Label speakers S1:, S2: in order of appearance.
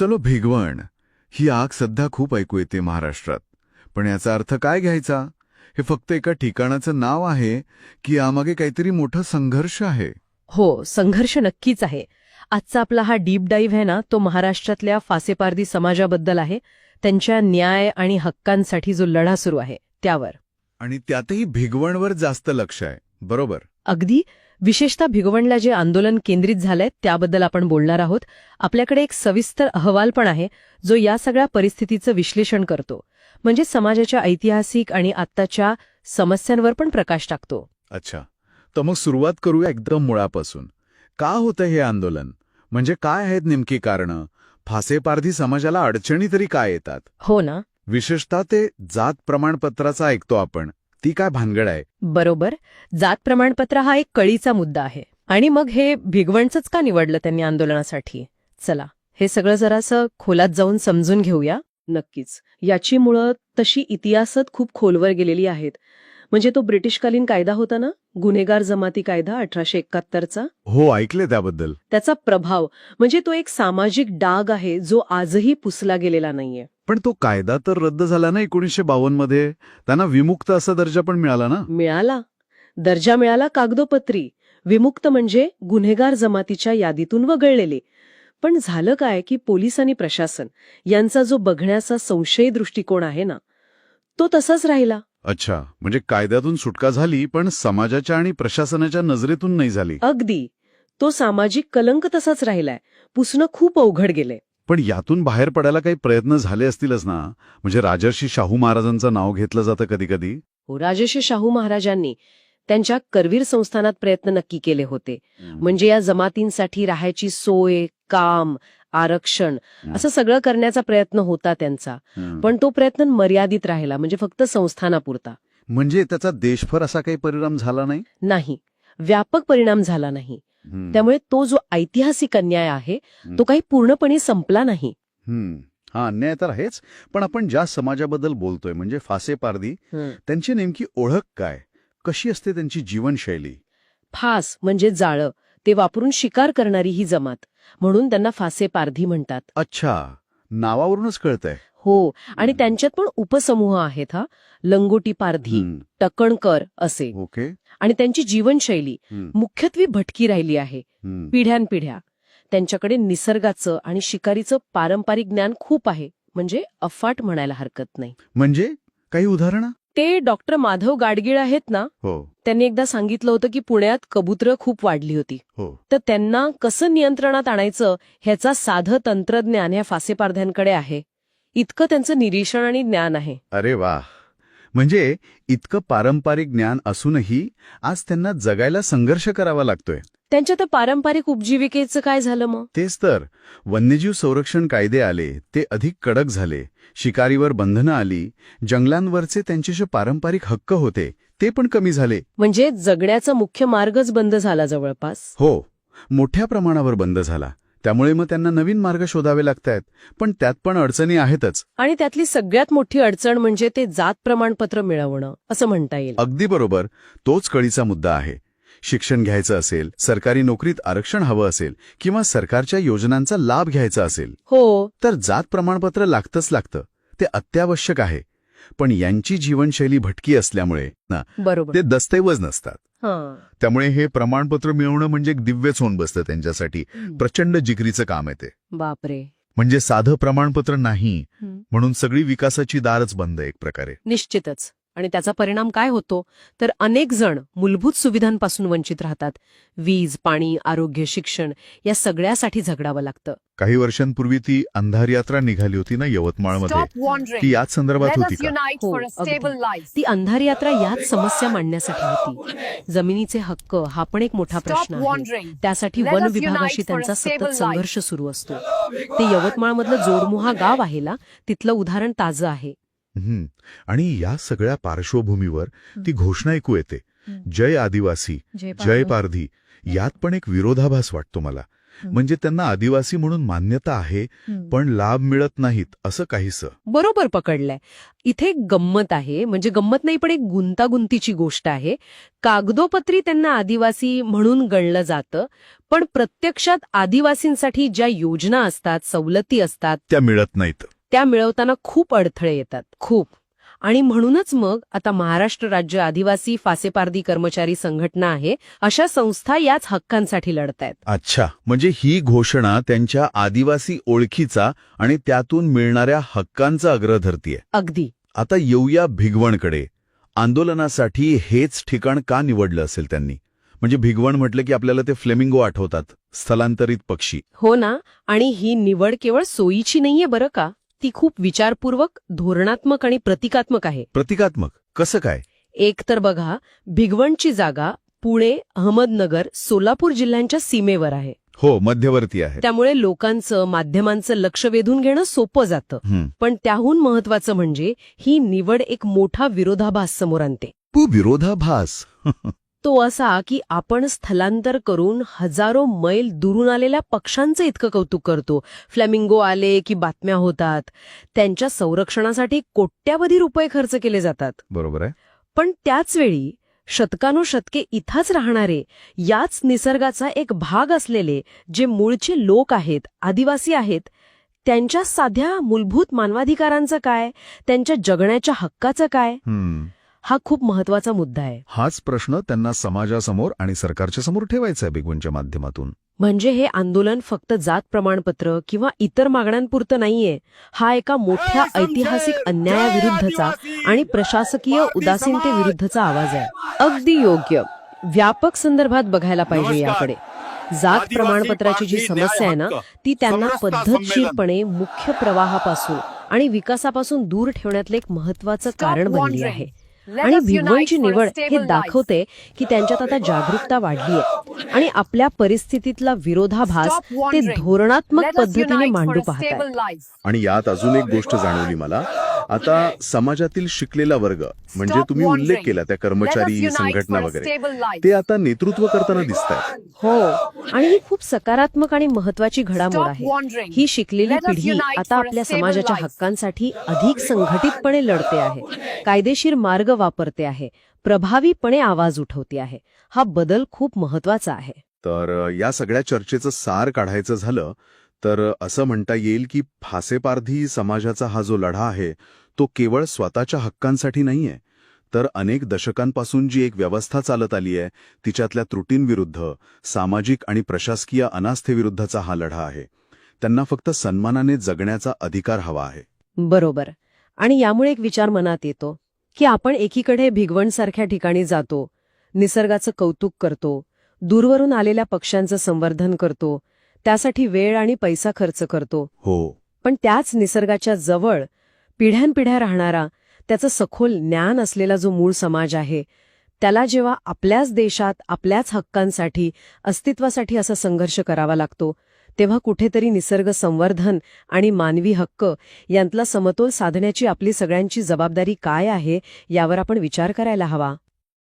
S1: चलो भिगवण. ही आग सध्या खूप ऐकू येते महाराष्ट्रात. पण याचा अर्थ काय घ्यायचा? हे फक्त एका ठिकाणाचं नाव आहे की यामागे काहीतरी मोठा संघर्ष आहे.
S2: हो संघर्ष नक्कीच आहे. आजचा आपला हा डीप डाईव्ह आहे ना तो महाराष्ट्रातल्या फासेपारधी समाजाबद्दल आहे. त्यांच्या न्याय आणि हक्कांसाठी जो लढा सुरू आहे त्यावर.
S1: आणि त्यातही भिगवणवर जास्त लक्ष आहे बरोबर?
S2: अगदी. विशेषतः भिगवणला जे आंदोलन केंद्रित झालंय त्याबद्दल आपण बोलणार आहोत. आपल्याकडे एक सविस्तर अहवाल पण आहे जो या सगळ्या परिस्थितीचं विश्लेषण करतो. म्हणजे समाजाच्या ऐतिहासिक आणि आत्ताच्या समस्यांवर पण प्रकाश टाकतो.
S1: अच्छा. तर मग सुरुवात करूया एकदम मुळापासून. का होतं हे आंदोलन? म्हणजे काय आहेत नेमकी कारणं? फासेपारधी समाजाला अडचणी तरी काय येतात?
S2: हो ना.
S1: विशेषतः ते जात प्रमाणपत्राचा ऐकतो आपण. ती काय भानगड आहे?
S2: बरोबर. जात प्रमाणपत्र हा एक कळीचा मुद्दा आहे. आणि मग हे भिगवणचंच का निवडलं त्यांनी आंदोलनासाठी? चला हे सगळं जरासं खोलात जाऊन समजून घेऊया. नक्कीच. याची मुळं तशी इतिहासात खूप खोलवर गेलेली आहेत. म्हणजे तो ब्रिटिशकालीन कायदा होता ना? गुन्हेगार जमाती कायदा अठराशे एकाहत्तरचा?
S1: हो ऐकले त्याबद्दल.
S2: त्याचा प्रभाव म्हणजे तो एक सामाजिक डाग आहे जो आजही पुसला गेलेला नाहीये.
S1: पण तो कायदा तर रद्द झाला ना एकोणीसशे बावन्नमध्ये? त्यांना विमुक्त असा दर्जा पण मिळाला ना?
S2: मिळाला. दर्जा मिळाला कागदोपत्री. विमुक्त म्हणजे गुन्हेगार जमातीच्या यादीतून वगळलेले. पण झालं काय की पोलीस आणि प्रशासन यांचा जो बघण्याचा संशयी दृष्टिकोन आहे ना तो तसाच राहिला.
S1: अच्छा म्हणजे कायद्यातून सुटका झाली पण समाजाच्या आणि प्रशासनाच्या नजरेतून नाही झाली.
S2: अगदी. तो सामाजिक कलंक तसाच राहिलाय. पुसणं खूप अवघड गेलंय.
S1: पण यातून बाहेर पडायला काही प्रयत्न झाले असतीलच ना? म्हणजे राजर्षी शाहू महाराजांचं नाव घेतलं जातं कधी कधी?
S2: हो राजर्षी शाहू महाराजांनी. त्यांच्या करवीर संस्थानात प्रयत्न नक्की केले होते. म्हणजे या जमातींसाठी राहायची सोय काम आरक्षण असं सगळं करण्याचा प्रयत्न होता त्यांचा. पण तो प्रयत्न मर्यादित राहिला म्हणजे फक्त संस्थानापुरता.
S1: म्हणजे त्याचा देशभर असा काही परिणाम झाला नाही?
S2: नाही. व्यापक परिणाम झाला नाही. त्यामुळे तो जो ऐतिहासिक अन्याय आहे तो काही पूर्णपणे संपला नाही.
S1: हा अन्याय तर आहेच पण आपण ज्या समाजाबद्दल बोलतोय म्हणजे फासे पारधी त्यांची नेमकी ओळख काय? कशी असते त्यांची जीवनशैली?
S2: फास म्हणजे जाळं. ते वापरून शिकार करणारी ही जमात. म्हणून त्यांना फासे पारधी म्हणतात.
S1: अच्छा. नावावरूनच कळतंय.
S2: हो. आणि त्यांच्यात पण उपसमूह आहेत हा. लंगोटी पारधी
S1: हम्म.
S2: टकणकर असे.
S1: ओके.
S2: आणि त्यांची जीवनशैली
S1: हम्म.
S2: मुख्यत्वे भटकी राहिली आहे.
S1: हम्म.
S2: पिढ्यानपिढ्या. त्यांच्याकडे निसर्गाचं आणि शिकारीचं पारंपरिक ज्ञान खूप आहे. म्हणजे अफाट म्हणायला हरकत नाही.
S1: म्हणजे? काही उदाहरणं?
S2: ते डॉक्टर माधव गाडगीळ आहेत ना
S1: हो.
S2: त्यांनी एकदा सांगितलं होतं की पुण्यात कबुतरं खूप वाढली होती.
S1: हो.
S2: तर त्यांना कसं नियंत्रणात आणायचं ह्याचा साधं तंत्रज्ञान ह्या फासेपारध्यांकडे आहे. इतकं त्यांचं निरीक्षण आणि ज्ञान आहे.
S1: अरे वा. म्हणजे इतकं पारंपरिक ज्ञान असूनही आज त्यांना जगायला संघर्ष करावा लागतोय.
S2: त्यांच्या त्या पारंपरिक उपजीविकेचं काय झालं मग?
S1: तेच तर. वन्यजीव संरक्षण कायदे आले ते अधिक कडक झाले. शिकारीवर बंधनं आली जंगलांवरचे त्यांचे जे पारंपरिक हक्क होते ते पण कमी झाले.
S2: म्हणजे जगण्याचा मुख्य मार्गच बंद झाला जवळपास?
S1: हो. मोठ्या प्रमाणावर बंद झाला. त्यामुळे मग त्यांना नवीन मार्ग शोधावे लागतायत. पण त्यात पण अडचणी आहेतच.
S2: आणि त्यातली सगळ्यात मोठी अडचण म्हणजे ते जात प्रमाणपत्र मिळवणं असं म्हणता येईल.
S1: अगदी बरोबर. तोच कळीचा मुद्दा आहे. शिक्षण घ्यायचं असेल सरकारी नोकरीत आरक्षण हवं असेल किंवा सरकारच्या योजनांचा लाभ घ्यायचा असेल
S2: हो.
S1: तर जात प्रमाणपत्र लागतंच लागतं. ते अत्यावश्यक आहे. पण यांची जीवनशैली भटकी असल्यामुळे ना
S2: बरोबर.
S1: ते दस्तऐवज नसतात.
S2: हां.
S1: त्यामुळे हे प्रमाणपत्र मिळवणं म्हणजे एक दिव्यच होऊन बसतं त्यांच्यासाठी. प्रचंड जिगरीचं काम आहे ते.
S2: बापरे.
S1: म्हणजे साधं प्रमाणपत्र नाही
S2: हं.
S1: म्हणून सगळी विकासाची दारच बंद आहे एक प्रकारे.
S2: निश्चितच. आणि त्याचा परिणाम काय होतो तर अनेक जण मूलभूत सुविधांपासून वंचित राहतात वीज पाणी आरोग्य शिक्षण या सगळ्यासाठी झगडावं लागतं
S1: काही वर्षांपूर्वी ती अंधार यात्रा निघाली होती ना यवतमाळमध्ये. ती याच संदर्भात होती
S2: हो. ती अंधार यात्रा याच समस्या मांडण्यासाठी होती जमिनीचे हक्क हा पण एक मोठा प्रश्न आहे. त्यासाठी वन विभागाशी त्यांचा सतत. संघर्ष सुरू असतो ते यवतमाळमधलं जोडमुहा गाव आहे ना तिथलं उदाहरण ताजं आहे
S1: हं. आणि या सगळ्या पार्श्वभूमीवर ती घोषणा ऐकू येते. जय आदिवासी जय पारधी. यात पण एक विरोधाभास वाटतो मला. म्हणजे त्यांना आदिवासी म्हणून मान्यता आहे पण लाभ मिळत नाहीत असं काहीसं.
S2: बरोबर पकडलंय. इथे गंमत आहे म्हणजे गंमत नाही पण एक गुंतागुंतीची गोष्ट आहे. कागदोपत्री त्यांना आदिवासी म्हणून गणलं जातं पण प्रत्यक्षात आदिवासींसाठी ज्या योजना असतात सवलती असतात
S1: त्या मिळत नाहीत.
S2: त्या मिळवताना खूप अडथळे येतात. खूप. आणि म्हणूनच मग आता महाराष्ट्र राज्य आदिवासी फासेपारदी कर्मचारी संघटना आहे अशा संस्था याच हक्कांसाठी लढतायत.
S1: अच्छा. म्हणजे ही घोषणा त्यांच्या आदिवासी ओळखीचा आणि त्यातून मिळणाऱ्या हक्कांचा आग्रह धरतीये
S2: अगदी.
S1: आता येऊया भिगवणकडे. आंदोलनासाठी हेच ठिकाण का निवडलं असेल त्यांनी? म्हणजे भिगवण म्हटलं की आपल्याला ते फ्लेमिंगो आठवतात स्थलांतरित पक्षी.
S2: हो ना. आणि ही निवड केवळ सोयीची नाहीये बरं का? ती खूप विचारपूर्वक धोरणात्मक आणि प्रतिकात्मक आहे.
S1: प्रतिकात्मक? कसं काय?
S2: एक तर बघा भिगवणची जागा पुणे अहमदनगर सोलापूर जिल्ह्यांच्या सीमेवर आहे.
S1: हो मध्यवर्ती आहे.
S2: त्यामुळे लोकांचं माध्यमांचं लक्ष वेधून घेणं सोपं जातं. पण त्याहून महत्वाचं म्हणजे ही निवड एक मोठा विरोधाभास समोर आणते.
S1: विरोधाभास?
S2: तो असा की आपण स्थलांतर करून हजारो मैल दुरून आलेल्या पक्ष्यांचं इतकं कौतुक करतो. फ्लॅमिंगो आले की बातम्या होतात. त्यांच्या संरक्षणासाठी कोट्यावधी रुपये खर्च केले जातात.
S1: बरोबर आहे.
S2: पण त्याच वेळी शतकानुशतके इथंच राहणारे याच निसर्गाचा एक भाग असलेले जे मूळचे लोक आहेत आदिवासी आहेत त्यांच्या साध्या मूलभूत मानवाधिकारांचं काय? त्यांच्या जगण्याच्या हक्काचं काय?
S1: हं.
S2: खूप महत्त्वाचा मुद्दा आहे.
S1: हाच प्रश्न त्यांना समाजासमोर आणि सरकारच्या समोर ठेवायचा आहे भिगवणच्या माध्यमातून.
S2: म्हणजे हे आंदोलन फक्त जात प्रमाणपत्र किंवा इतर मागण्यांपुरतं नाहीये. हा एका मोठ्या ऐतिहासिक अन्यायाविरुद्धचा आणि प्रशासकीय उदासीनतेविरुद्धचा आवाज आहे. अगदी योग्य. व्यापक संदर्भात बघायला पाहिजे याकडे. जात प्रमाणपत्राची जी समस्या आहे ना ती त्यांना पद्धतशीरपणे मुख्य प्रवाहापासून आणि विकासापासून दूर ठेवण्यातलं एक महत्वाचं कारण बनली आहे. आणि भिगवणची निवड हे दाखवते की त्यांच्यात आता जागरूकता वाढली आहे आणि आपल्या परिस्थितीतला विरोधाभास ते धोरणात्मक पद्धतीने मांडू पाहतात
S1: आणि यात अजून एक गोष्ट जाणवली मला. आता समाजातील शिकलेला वर्ग म्हणजे तुम्ही उल्लेख केला त्या कर्मचारी संघटना वगैरे. ते आता नेतृत्व करताना दिसत आहेत
S2: हो आणि ही खूप सकारात्मक आणि महत्वाची घडामोड आहे. ही शिकलेली पिढी आता आपल्या समाजाच्या हक्कांसाठी अधिक संघटितपणे लढते आहे. कायदेशीर मार्ग वापरते आहे. प्रभावीपणे आवाज उठवते आहे. हा बदल खूप महत्त्वाचा आहे.
S1: तर या सगळ्या चर्चेचं सार काढायचं झालं तर असं म्हणता येईल की फासेपारधी समाजाचा हा जो लढा आहे तो केवळ स्वतःच्या हक्कांसाठी नाहीये. तर अनेक दशकांपासून जी एक व्यवस्था चालत आली आहे तिच्यातल्या त्रुटींविरुद्ध सामाजिक आणि प्रशासकीय अनास्थेविरुद्धचा हा लढा आहे. त्यांना फक्त सन्मानाने जगण्याचा अधिकार हवा आहे.
S2: बरोबर. आणि यामुळे एक विचार मनात येतो की आपण एकीकडे भिगवणसारख्या ठिकाणी जातो निसर्गाचं कौतुक करतो दूरवरून आलेल्या पक्ष्यांचं संवर्धन करतो त्यासाठी वेळ आणि पैसा खर्च करतो.
S1: हो.
S2: पण त्याच निसर्गाच्या जवळ पिढ्यानपिढ्या राहणारा त्याचं सखोल ज्ञान असलेला जो मूळ समाज आहे त्याला जेव्हा आपल्याच देशात आपल्याच हक्कांसाठी अस्तित्वासाठी असा संघर्ष करावा लागतो तेव्हा कुठेतरी निसर्ग संवर्धन आणि मानवी हक्क यांतला समतोल साधण्याची आपली सगळ्यांची जबाबदारी काय आहे यावर आपण विचार करायला हवा.